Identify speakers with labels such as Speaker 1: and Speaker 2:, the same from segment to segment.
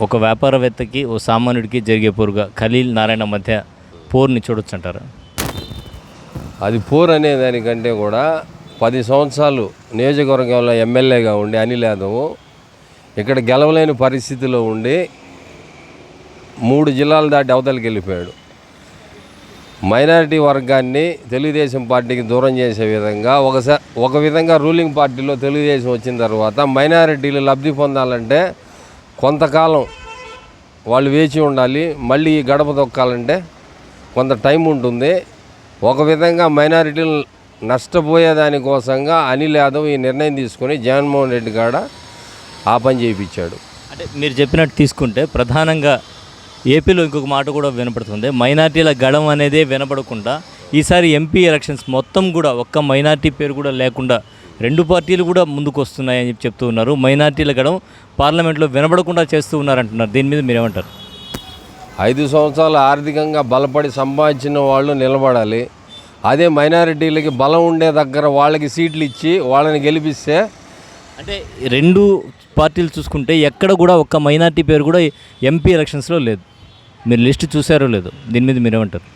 Speaker 1: ఒక వ్యాపారవేత్తకి ఓ సామాన్యుడికి జరిగే పోరుగా ఖలీల్ నారాయణ మధ్య పోర్ని చూడొచ్చు అంటారా
Speaker 2: అది పోర్ అనే దానికంటే కూడా పది సంవత్సరాలు నియోజకవర్గంలో ఎమ్మెల్యేగా ఉండి అనిల్ యాదవ్ ఇక్కడ గెలవలేని పరిస్థితిలో ఉండి మూడు జిల్లాలు దాటి అవతలకి వెళ్ళిపోయాడు. మైనారిటీ వర్గాన్ని తెలుగుదేశం పార్టీకి దూరం చేసే విధంగా ఒకసారి ఒక విధంగా రూలింగ్ పార్టీలో తెలుగుదేశం వచ్చిన తర్వాత మైనారిటీలు లబ్ధి పొందాలంటే కొంతకాలం వాళ్ళు వేచి ఉండాలి మళ్ళీ ఈ గడప తొక్కాలంటే కొంత టైం ఉంటుంది. ఒక విధంగా మైనారిటీలు నష్టపోయేదానికోసంగా అనిల్ యాదవ్ ఈ నిర్ణయం తీసుకొని జగన్మోహన్ రెడ్డి కాడ ఆ పని చేయించాడు.
Speaker 1: అంటే మీరు చెప్పినట్టు తీసుకుంటే ప్రధానంగా ఏపీలో ఇంకొక మాట కూడా వినపడుతుంది. మైనార్టీల గడం అనేదే వినపడకుండా ఈసారి ఎంపీ ఎలక్షన్స్ మొత్తం కూడా ఒక్క మైనార్టీ పేరు కూడా లేకుండా రెండు పార్టీలు కూడా ముందుకు వస్తున్నాయని చెప్పి చెప్తూ ఉన్నారు. మైనార్టీల గడం పార్లమెంట్లో వినపడకుండా చేస్తూ ఉన్నారంటున్నారు. దీని మీద మీరేమంటారు?
Speaker 2: ఐదు సంవత్సరాలు ఆర్థికంగా బలపడి సంపాదించిన వాళ్ళు నిలబడాలి. అదే మైనారిటీలకి బలం ఉండే దగ్గర వాళ్ళకి సీట్లు ఇచ్చి వాళ్ళని గెలిపిస్తే
Speaker 1: అంటే రెండు పార్టీలు చూసుకుంటే ఎక్కడ కూడా ఒక్క మైనార్టీ పేరు కూడా ఎంపీ ఎలక్షన్స్లో లేదు. మీరు లిస్ట్ చూసారో లేదో దీని మీద మీరేమంటారు?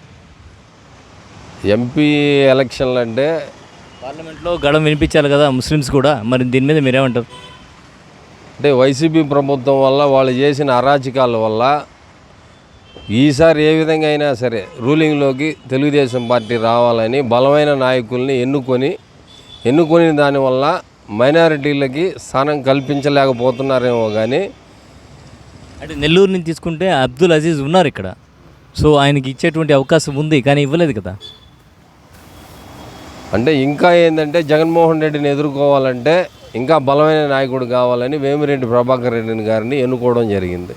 Speaker 2: ఎంపీ ఎలక్షన్లు అంటే
Speaker 1: పార్లమెంట్లో గడం వినిపించాలి కదా ముస్లిమ్స్ కూడా మరి దీని మీద మీరేమంటారు?
Speaker 2: అంటే వైసీపీ ప్రభుత్వం వల్ల వాళ్ళు చేసిన అరాచకాల వల్ల ఈసారి ఏ విధంగా అయినా సరే రూలింగ్లోకి తెలుగుదేశం పార్టీ రావాలని బలమైన నాయకుల్ని ఎన్నుకొని ఎన్నుకొని దానివల్ల మైనారిటీలకి స్థానం కల్పించలేకపోతున్నారేమో కానీ
Speaker 1: అంటే నెల్లూరు నుంచి తీసుకుంటే అబ్దుల్ అజీజ్ ఉన్నారు ఇక్కడ. సో ఆయనకి ఇచ్చేటువంటి అవకాశం ఉంది కానీ ఇవ్వలేదు కదా?
Speaker 2: అంటే ఇంకా ఏంటంటే జగన్మోహన్ రెడ్డిని ఎదుర్కోవాలంటే ఇంకా బలమైన నాయకుడు కావాలని వేమిరెడ్డి ప్రభాకర్ రెడ్డిని గారిని ఎన్నుకోవడం జరిగింది.